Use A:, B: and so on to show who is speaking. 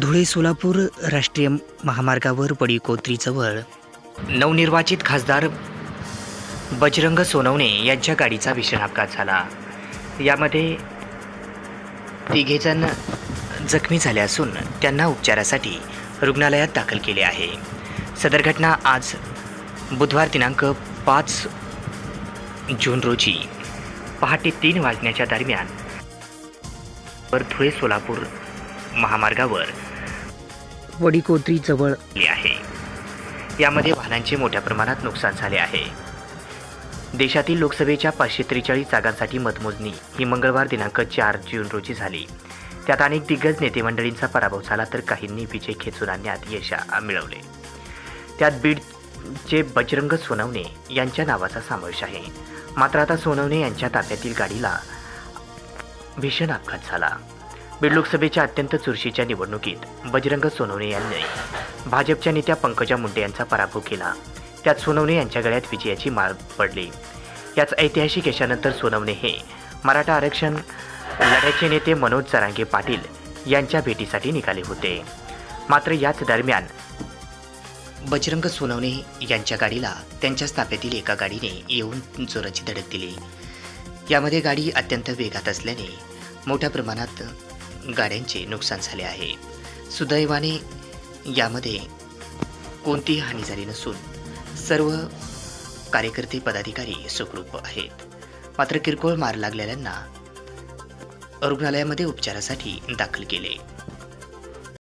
A: धुळे सोलापूर राष्ट्रीय महामार्गावर पडीकोत्रीजवळ नवनिर्वाचित खासदार बजरंग सोनवणे यांच्या गाडीचा भीषण अपघात झाला. यामध्ये तिघेजण जखमी झाले असून त्यांना उपचारासाठी रुग्णालयात दाखल केले आहे. सदर घटना आज बुधवार दिनांक पाच जून रोजी पहाटे तीन वाजण्याच्या दरम्यान धुळे सोलापूर महामार्गावर. वडीकोत्री जवळ. आहे. यामध्ये वाहनांचे मोठ्या प्रमाणात नुकसान झाले आहे. देशातील लोकसभेच्या पाचशे त्रेचाळीस जागांसाठी मतमोजणी ही मंगळवार दिनांक चार जून रोजी झाली. त्यात अनेक दिग्गज नेते मंडळींचा पराभव झाला तर काहींनी विजय खेचून आणण्यात यश मिळवले. त्यात बीडचे बजरंग सोनवणे यांच्या नावाचा समावेश आहे. मात्र आता सोनवणे यांच्या ताफ्यातील गाडीला भीषण अपघात झाला. बीड लोकसभेच्या अत्यंत चुरशीच्या निवडणुकीत बजरंग सोनवणे यांनी भाजपच्या नेत्या पंकजा मुंडे यांचा पराभव केला. त्यात सोनवणे यांच्या गळ्यात विजयाची माळ पडली. याच ऐतिहासिक यशानंतर सोनवणे हे मराठा आरक्षण लढ्याचे नेते मनोज जरांगे पाटील यांच्या भेटीसाठी निघाले होते. मात्र याच दरम्यान बजरंग सोनवणे यांच्या गाडीला त्यांच्या ताफ्यातील एका गाडीने येऊन जोराची धडक दिली. यामध्ये गाडी अत्यंत वेगात असल्याने मोठ्या प्रमाणात गाड्यांचे नुकसान झाले आहे. सुदैवाने यामध्ये कोणतीही हानी झाली नसून सर्व कार्यकर्ते पदाधिकारी सुखरूप आहेत. मात्र किरकोळ मार लागलेल्यांना रुग्णालयामध्ये उपचारासाठी दाखल केले.